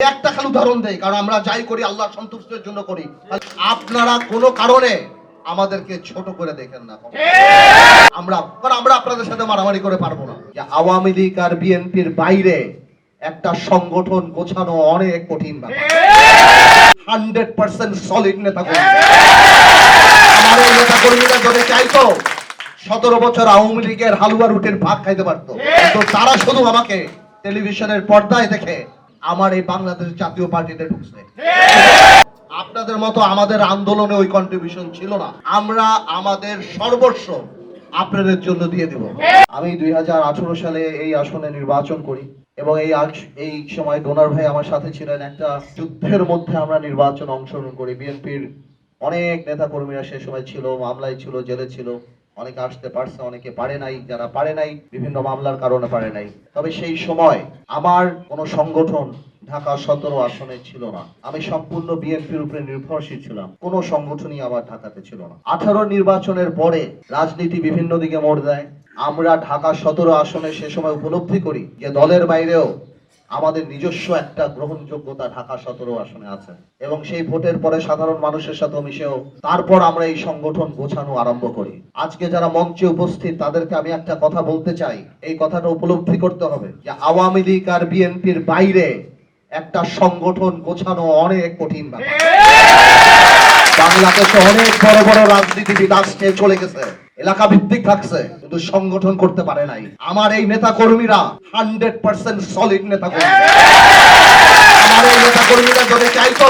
একটা খালি উদাহরণ দেয় কারণ আমরা যাই করি, আল্লাহ সন্তুষ্টের জন্য করি। আপনারা কোনো কারণে আমাদেরকে ছোট করে দেখেন না আমরা আমরা আপনাদের সাথে মারামারি করে পারব না। আওয়ামী লীগ আর বিএনপির বাইরে একটা সংগঠন গোছানো অনেক কঠিন ব্যাপার। হান্ড্রেড পার্সেন্ট সলিড নেতা আমার নেতা কর্মীরা যদি চাইতো, সতেরো বছর আওয়ামী লীগের হালুয়া রুটির ভাগ খাইতে পারতো। তারা শুধু আমাকে টেলিভিশনের পর্দায় দেখে আমার এই বাংলাদেশ জাতীয় পার্টিতে ঢুকছে। আপনাদের মতো আমাদের আন্দোলনে ওই কন্ট্রিবিউশন ছিল না। আমরা আমাদের সর্বস্ব আপনাদের জন্য দিয়ে দিব। আমি দুই হাজার আঠারো সালে এই আসনে নির্বাচন করি এবং এই এই সময় ডোনার ভাই আমার সাথে ছিলেন। একটা যুদ্ধের মধ্যে আমরা নির্বাচন অংশগ্রহণ করি। বিএনপির অনেক নেতা কর্মীরা সে সময় ছিল, মামলায় ছিল, জেলে ছিল। অনেকে আসতে পারছে, অনেকে পারে নাই, যারা পারে নাই, বিভিন্ন মামলার কারণে পারে নাই। তবে সেই সময় আমার কোনো সংগঠন ঢাকা সতেরো আসনে ছিল না। আমি সম্পূর্ণ বিএনপির উপরে নির্ভরশীল ছিলাম। কোনো সংগঠনই আমার ঢাকাতে ছিল না। আঠারো নির্বাচনের পরে রাজনীতি বিভিন্ন দিকে মোড় দেয়। আমরা ঢাকা সতেরো আসনে সে সময় উপলব্ধি করি যে দলের বাইরেও আমাদের নিজস্ব একটা গ্রহণযোগ্যতা ঢাকা সতেরো আসনে আছে। এবং সেই ভোটের পরে সাধারণ মানুষের সাথে মিশেও তারপর আমরা এই সংগঠন গোছানো আরম্ভ করি। আজকে যারা মঞ্চে উপস্থিত, তাদেরকে আমি একটা কথা বলতে চাই। এই কথাটা উপলব্ধি করতে হবে যে আওয়ামী লীগ আর বিএনপির বাইরে একটা সংগঠন গোছানো অনেক কঠিন ব্যাপার। বাংলাদেশে অনেক বড় বড় রাজনীতিবিদ আসছে চলে গেছে। এলাকা ভিত্তিক থাকছে, কিন্তু সংগঠন করতে পারে নাই। আমার এই নেতা কর্মীরা হান্ড্রেড পার্সেন্ট সলিড নেতা কর্মী আমার এই নেতা কর্মীরা যদি চাইতো,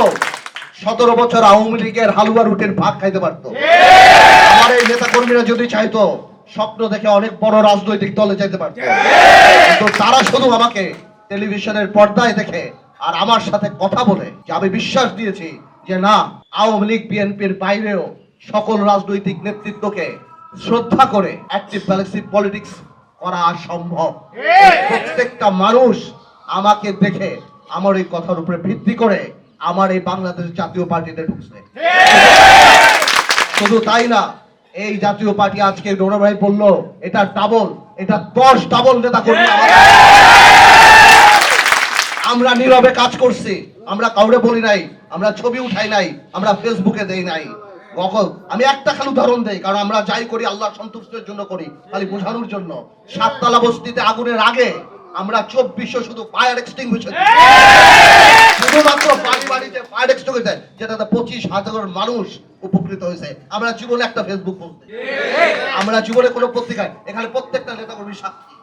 সতেরো বছর আওয়ামী লীগের হালুয়া রুটির ভাগ খাইতে পারতো। আমার এই নেতা কর্মীরা যদি চাইতো, স্বপ্ন দেখে অনেক বড় রাজনৈতিক দলে যেতে পারতো। কিন্তু তারা শুধু আমাকে টেলিভিশনের পর্দায় দেখে আর আমার সাথে কথা বলে যে আমি বিশ্বাস দিয়েছি যে না, আওয়ামী লীগ, বিএনপির বাইরেও সকল রাজনৈতিক নেতৃত্বকে শ্রদ্ধা করে অ্যাক্টিভ প্যালেসিভ পলিটিক্স করা সম্ভব। প্রত্যেকটা মানুষ আমাকে দেখে আমার এই কথার উপরে ভিত্তি করে আমার এই বাংলাদেশ জাতীয় পার্টিতে ঢুকছে। শুধু তাই না এই জাতীয় পার্টি আজকে ডোনা ভাই বলল এটা ডাবল এটা দশ ডাবল নেতা কর্মী আমরা নীরবে কাজ করছি আমরা কাউরে বলি নাই আমরা ছবি উঠাই নাই আমরা ফেসবুকে দেই নাই। কখন আমি একটা খালি উদাহরণ দেই, কারণ আমরা যাই করি, আল্লাহ সন্তুষ্টের জন্য করি, খালি বোঝানোর জন্য। সাততলা বস্তিতে আগুনের আগে আমরা চব্বিশশো শুধু ফায়ার এক্সটিংগুইশার শুধুমাত্র বাড়ি বাড়িতে ফায়ার এক্সটিংগুইশার যেটাতে পঁচিশ হাজার মানুষ উপকৃত হয়েছে। আমরা জীবনে একটা ফেসবুক পোস্ট আমরা জীবনে কোনো পত্রিকায়, এখানে প্রত্যেকটা নেতা কর্মী সাক্ষী।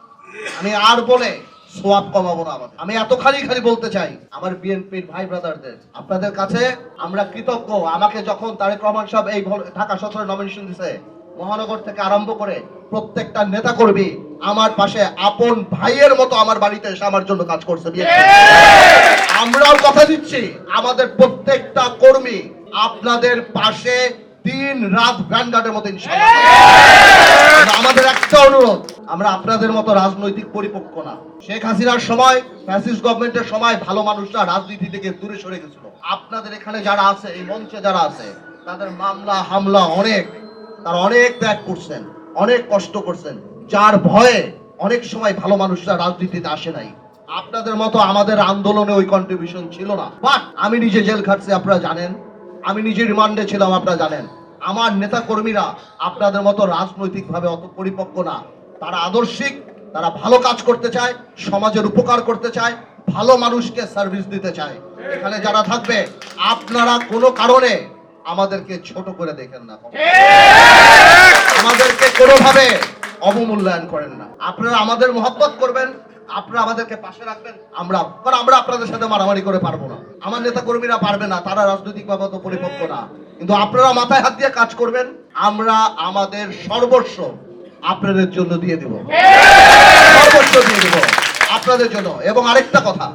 আমি আর বলে সোয়াব কমাবো না আমাদের আমি এত খালি খালি বলতে চাই, আমার বিএনপির ভাই ব্রাদারদের। আপনাদের কাছে আমরা কৃতজ্ঞ। আমাকে যখন তারেক রহমান সাহেব এই ঢাকা সতেরো নমিনেশন দিছে, মহানগর থেকে আরম্ভ করে প্রত্যেকটা নেতা কর্মী আমার পাশে, আপন ভাইয়ের মতো আমার বাড়িতে এসে আমার জন্য কাজ করছে আমরাও কথা দিচ্ছি, আমাদের প্রত্যেকটা কর্মী আপনাদের পাশে দিন রাত ভ্যানগার্ডের মতো আমাদের একটা অনুরোধ আমরা আপনাদের মতো রাজনৈতিক পরিপক্ক না। শেখ হাসিনার সময়, ফ্যাসিস্ট গভর্নমেন্টের সময় ভালো মানুষরা রাজনীতি থেকে দূরে সরে গেছিল। আপনাদের এখানে যারা আছে, এই মঞ্চে যারা আছে, তাদের মামলা, হামলা অনেক, তারা অনেক ত্যাগ করছেন, অনেক কষ্ট করছেন। যার ভয়ে অনেক সময় ভালো মানুষরা রাজনীতিতে আসে নাই। আপনাদের মতো আমাদের আন্দোলনে ওই কন্ট্রিবিউশন ছিল না। বাট আমি নিজে জেল খাটছি, আপনারা জানেন। আমি নিজে রিমান্ডে ছিলাম, আপনারা জানেন। আমার নেতা কর্মীরা আপনাদের মতো রাজনৈতিকভাবে অত পরিপক্ক না। তারা আদর্শিক, তারা ভালো কাজ করতে চায়, সমাজের উপকার করতে চায়, ভালো মানুষকে সার্ভিস দিতে চায়। এখানে যারা থাকবে, আপনারা কোনো কারণে আমাদেরকে ছোট করে দেখেন না। আমাদেরকে কোনোভাবে অবমূল্যায়ন করেন না। আপনারা আমাদের মহব্বত করবেন, আপনারা আমাদেরকে পাশে রাখবেন, আমরা কারণ আমরা আপনাদের সাথে মারামারি করে পারব না। আমার নেতা কর্মীরা পারবে না, তারা রাজনৈতিক ভাবে তো পরিপক্ক না। কিন্তু আপনারা মাথায় হাত দিয়ে কাজ করবেন, আমরা আমাদের সর্বস্ব আপনাদের জন্য দিয়ে দিব। দিয়ে দিব। আপনাদের জন্য। এবং আরেকটা কথা।